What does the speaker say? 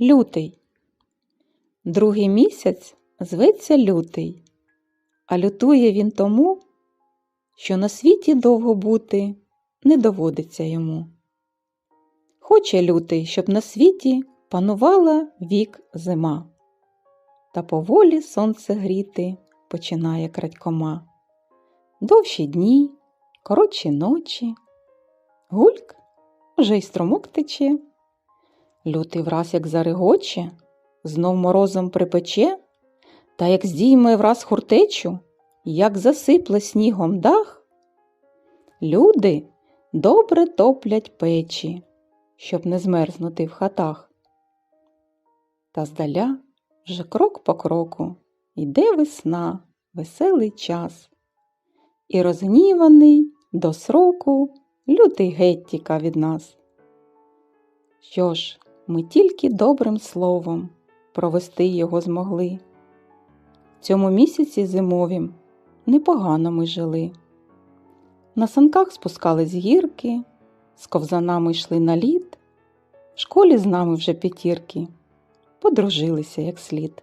Лютий. Другий місяць зветься лютий, а лютує він тому, що на світі довго бути не доводиться йому. Хоче лютий, щоб на світі панувала вік зима, та поволі сонце гріти починає крадькома. Довші дні, коротші ночі, гульк вже й струмок тече. Лютий враз як зарегоче, знов морозом припече, та як здійме враз хуртечу, як засипле снігом дах. Люди добре топлять печі, щоб не змерзнути в хатах. Та здаля вже крок по кроку йде весна, веселий час. І розгніваний до сроку лютий геть тіка від нас. Що ж, ми тільки добрим словом провести його змогли. Цьому місяці зимовім непогано ми жили. На санках спускались гірки, з ковзанами йшли на лід, в школі з нами вже п'ятірки, подружилися як слід.